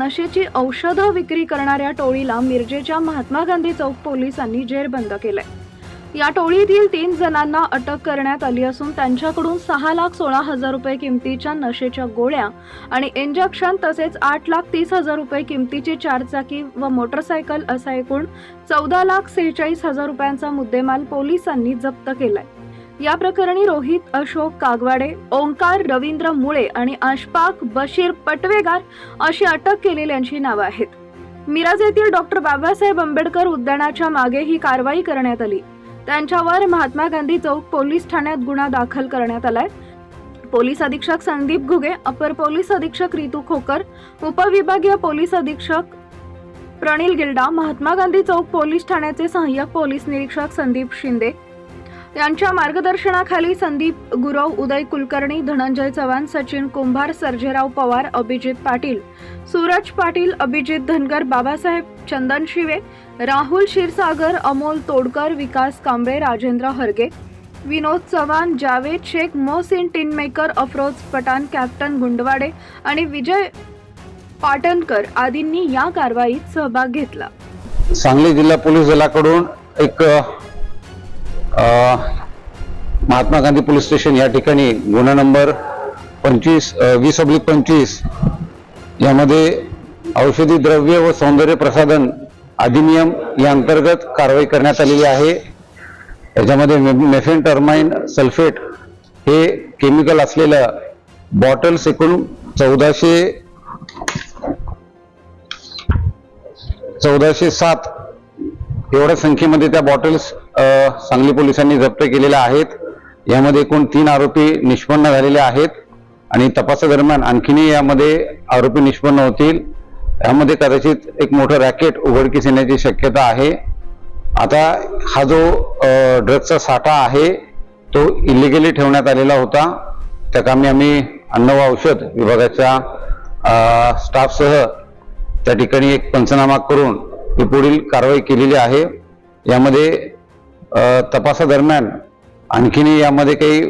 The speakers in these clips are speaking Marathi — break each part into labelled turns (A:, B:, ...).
A: नशेची औषधं विक्री करणाऱ्या टोळीला मिरजेच्या महात्मा गांधी चौक पोलिसांनी जेरबंद केलंय. या टोळीतील तीन जणांना अटक करण्यात आली असून त्यांच्याकडून सहा लाख सोळा हजार रुपये किमतीच्या नशेच्या गोळ्या आणि इंजेक्शन तसेच आठ लाख तीस हजार रुपये किमतीची चारचाकी व मोटरसायकल असा एकूण चौदा लाख सेहेचाळीस हजार रुपयांचा मुद्देमाल पोलिसांनी जप्त केलाय. या प्रकरणी रोहित अशोक कागवाडे ओंकार रवींद्र मुळे आणि अशफाक बशीर पटवेगार अशी अटक केलेल्यांची नावं आहेत. मिराज येथील डॉक्टर बाबासाहेब आंबेडकर उद्यानाच्या मागे ही कारवाई करण्यात आली. त्यांच्यावर महात्मा गांधी चौक पोलीस ठाण्यात गुन्हा दाखल करण्यात आलाय. पोलीस अधीक्षक संदीप घुगे अपर पोलीस अधीक्षक रितू खोकर उपविभागीय पोलीस अधीक्षक प्रणिल गिल्डा महात्मा गांधी चौक पोलीस ठाण्याचे सहाय्यक पोलीस निरीक्षक संदीप शिंदे यांच्या मार्गदर्शनाखाली संदीप गुरव उदय कुलकर्णी धनंजय चव्हाण सचिन कुंभार सर्जेराव पवार अभिजित पाटील सूरज पाटील अभिजित धनगर बाबासाहेब चंदन शिवे राहुल क्षीरसागर अमोल तोडकर विकास कांबळे राजेंद्र हरगे विनोद चव्हाण जावेद शेख मोहसिन टिनमेकर अफरोज पठाण कॅप्टन गुंडवाडे आणि विजय पाटणकर आदींनी या कारवाईत सहभाग घेतला.
B: सांगली जिल्हा पोलीस दलाकडून एक महात्मा गांधी पोलीस स्टेशन या ठिकाणी गुन्हा नंबर पंचवीस वीस अब्लिक पंचवीस यामध्ये औषधी द्रव्य व सौंदर्य प्रसाधन अधिनियम या अंतर्गत कारवाई करण्यात आलेली आहे. याच्यामध्ये मेफेन टर्माइन सल्फेट हे केमिकल असलेलं बॉटल्स एकूण चौदाशे चौदाशे सात एवढ्या संख्येमध्ये त्या बॉटल्स सांगली पोलिसांनी जप्त केलेल्या आहेत. यामध्ये एकूण तीन आरोपी निष्पन्न झालेले आहेत आणि तपासादरम्यान आणखीनही यामध्ये आरोपी निष्पन्न होतील. यामध्ये कदाचित एक मोठं रॅकेट उघडकीस येण्याची शक्यता आहे. आता हा जो अ, ड्रग्जचा साठा आहे तो इलिगली ठेवण्यात आलेला होता. त्या कामी आम्ही अन्न व औषध विभागाच्या स्टाफसह त्या ठिकाणी एक पंचनामा करून ही पुढील कारवाई केलेली आहे. यामध्ये तपासादरम्यान आणखीनही यामध्ये काही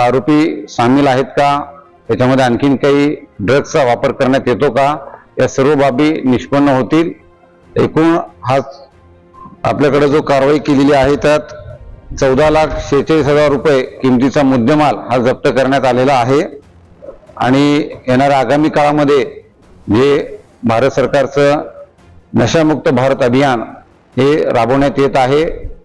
B: आरोपी सामील आहेत का? याच्यामध्ये आणखीन काही ड्रग्सचा वापर करण्यात येतो का? या सर्व बाबी निष्पन्न होतील. एकूण हा आपल्याकडे जो कारवाई केलेली आहे त्यात चौदा लाख शेहेचाळीस हजार रुपये किमतीचा मुद्देमाल हा जप्त करण्यात आलेला आहे. आणि येणाऱ्या आगामी काळामध्ये जे भारत सरकारचं नशामुक्त भारत अभियान हे राबवण्यात येत आहे.